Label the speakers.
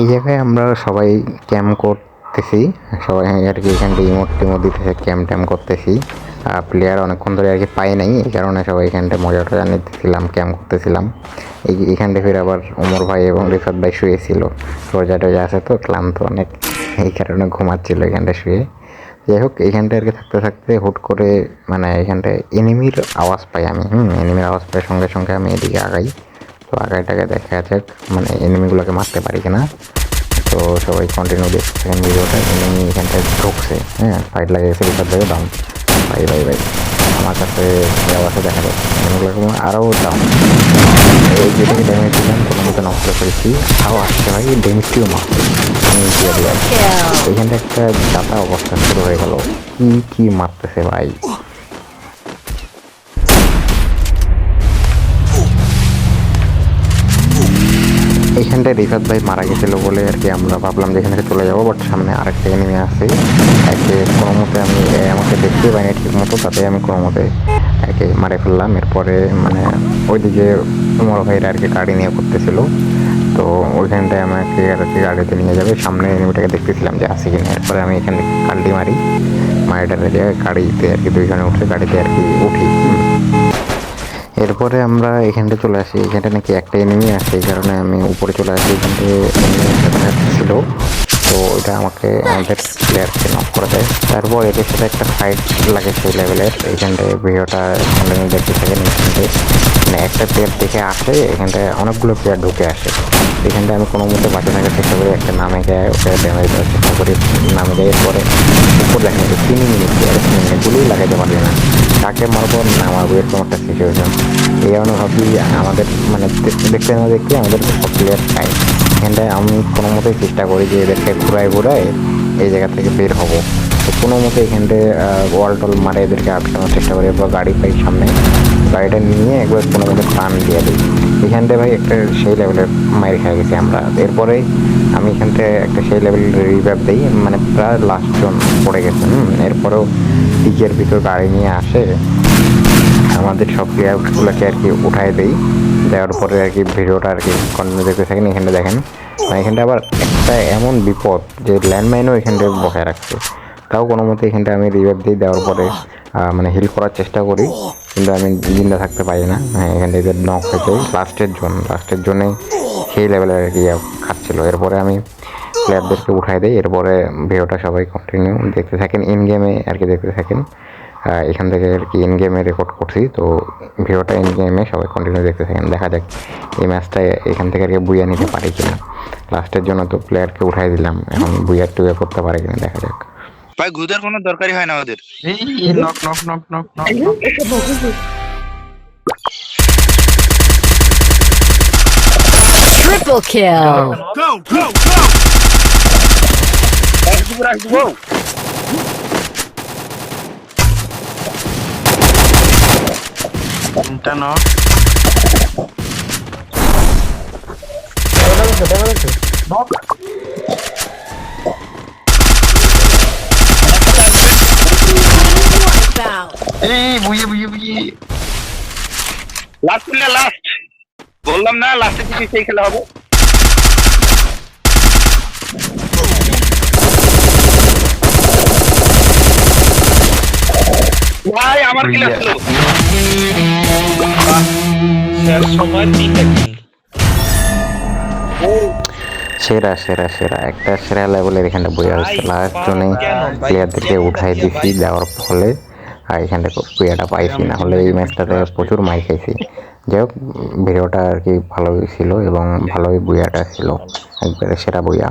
Speaker 1: এই জায়গায় আমরা সবাই ক্যাম্প করতেছি। সবাই আর কি এখান থেকে ইমোট টিমোট দিতেছে, ক্যাম্প ট্যাম্প করতেছি। আর প্লেয়ার অনেকক্ষণ ধরে আর কি পাই নাই, এই কারণে সবাই এখানটা মজা টজা নিতেছিলাম, ক্যাম্প করতেছিলাম। এই এখানটা ফিরে আবার ওমর ভাই এবং রিফাত ভাই শুয়েছিল। রোজা টোজা আছে তো, ক্লান্ত অনেক, এই কারণে ঘুমাচ্ছিল এখানটা শুয়ে। যাই হোক এইখানটা আর কি থাকতে থাকতে হুট করে মানে এখানটায় এনিমির আওয়াজ পাই আমি। হুম এনিমির আওয়াজ পাই সঙ্গে সঙ্গে আমি এদিকে আগাই। তো আগাইটাকে দেখা যাক মানে এনিমিগুলোকে মারতে পারি কিনা। তো সবাই কন্টিনিউ দেখতে থাকেন ভিডিওটা এনিমি এখানটায় ঢুকছে হ্যাঁ ফাইট লাগিয়েছে রিসার থেকে দাম ভাই ভাই ভাই আমার কাছে অবস্থা দেখা যাচ্ছে এনিমিগুলোকে আরও দাম এই যেটাকে ড্যামেজ দিলাম কোনো মতো নষ্ট করেছি। তাও আসছে ভাই ড্যামেজটিও মারছে এখানটা একটা যাতা অবস্থা শুরু হয়ে গেল। কি কি মারতেছে ভাই? এইখানটায় রিফাত ভাই মারা গেছিল বলে আর কি আমরা ভাবলাম যে এখান থেকে চলে যাব বাট সামনে আরেকটা এনিমি আছে। একে কোনো মতে আমি আমাকে দেখতে পাইনি ঠিক মতো তাতে আমি কোনো মতে একে মারে ফেললাম। এরপরে মানে ওইদিকে তোমার ভাইরা আর কি গাড়ি নিয়ে করতেছিল। তো ওইখানটায় আমাকে আর কি গাড়িতে নিয়ে যাবে। সামনে এনিমিটাকে দেখতেছিলাম যে আছে কিনা। এরপরে আমি এখানে কাল্টি মারি। মারিটারে দিয়ে গাড়িতে আর কি দুইজনে উঠে, গাড়িতে আর কি উঠি। এরপরে আমরা এখানটা চলে আসি। এখানটা নাকি একটা এনিমি আছে এই কারণে আমি উপরে চলে আসি। এখানটা ছিল। তো এটা আমাকে আমাদের প্লেয়ারকে নক করে দেয়। তারপর এদের সাথে একটা ফাইট লাগে সেই লেভেলের এইখানটায় ভিডিওটা কন্টিনিউ দেখতে থাকেন এখানটায় মানে একটা প্লেয়ার দেখে আসে এখানটায় অনেকগুলো প্লেয়ার ঢুকে আসে। এখানটায় আমি কোনো মতে বাঁচে থাকার চেষ্টা করি একটা নামে যায় ওকে ড্যামেজ দেওয়ার চেষ্টা করি নামে যায়। এরপরে উপর দেখেন এই তিন মিনিট তিন গুলি লাগাইতে পারলি না। তাকে মারবো না মারবো এরকম একটা সিচুয়েশন এই ভাবি আমাদের মানে দেখতে না দেখতে আমাদের সব প্লেয়ার খায় এখানটায় আমি কোনো মতেই চেষ্টা করি যে এদেরকে ঘুরাই ঘুরাই এই জায়গা থেকে বের হব। তো কোনো মতে এখানটায় ওয়াল টল মারে এদেরকে আটকানোর চেষ্টা করি বা গাড়ি পাই সামনে। গাড়িটা নিয়ে একবার কোনো মতে টান দিয়ে দিই। এখানটায় ভাই একটা সেই লেভেলের মায়ের খেয়ে গেছি আমরা। এরপরে আমি এখানটায় একটা সেই লেভেলের রিভাইভ দিই মানে প্রায় লাস্ট জন পড়ে গেছে। হুম, এরপরেও পিকের ভিতর গাড়ি নিয়ে আসে। আমাদের সব প্লেয়ারগুলোকে আর কি উঠাই দেই। দেওয়ার পরে আর কি ভিডিওটা আর কি কন্টিনিউ দেখতে থাকেন এখানটা দেখেন। আর এখানটা আবার একটা এমন বিপদ যে ল্যান্ডমাইনও এখানটা বসায় রাখছে। তাও কোনো মতে এখানটা আমি রিভাইভ দিই দেওয়ার পরে মানে হিল করার চেষ্টা করি। কিন্তু আমি জিন্দা থাকতে পারি না। হ্যাঁ এখান থেকে নক হয়ে যাই লাস্টের জোন লাস্টের জোনে সেই লেভেলের আর কি খাচ্ছিল। এরপরে আমি প্লেয়ারদেরকে উঠাই দেই। এরপরে ভিডিওটা সবাই কন্টিনিউ দেখতে থাকেন। ইন গেমে আর কি দেখতে থাকেন। এখান থেকে আর কি ইন গেমে রেকর্ড করছি। তো ভিডিওটা ইন গেমে সবাই কন্টিনিউ দেখতে থাকেন। দেখা যাক এই ম্যাচটা এখান থেকে আর কি বুইয়া নিতে পারি কিনা। লাস্টের জন্য তো প্লেয়ারকে উঠাই দিলাম। এখন বুইয়া টুয়ে করতে পারে কিনা, দেখা যাক।
Speaker 2: ভাই গুদার কোনো দরকারই হয় না ওদের।
Speaker 3: এই knock knock knock knock knock knock
Speaker 4: Triple kill.
Speaker 2: রাখব রাখব
Speaker 3: তিনটা নক
Speaker 4: Bow.
Speaker 3: এই বুঝে বুঝে বুঝে
Speaker 2: লাস্ট না লাস্ট বললাম না লাস্টে কিছু সেই খেলা হবে। ভাই আমার কিলা ছিল
Speaker 5: সময় তিনটা
Speaker 1: সেরা সেরা সেরা। একটা সেরা লেভেলের এখানটা বইয়া হচ্ছে। লাস্ট জনে প্লেয়ারদেরকে উঠাই দিছি দেওয়ার ফলে। আর এখানটা প্রিয়াটা পাইছি, না হলে এই ম্যাচটাতে প্রচুর মাই খাইছি। যাই হোক, ভিডিওটা আর কি ভালোই ছিল এবং ভালোই বইয়াটা ছিল। একবারে সেটা বইয়া।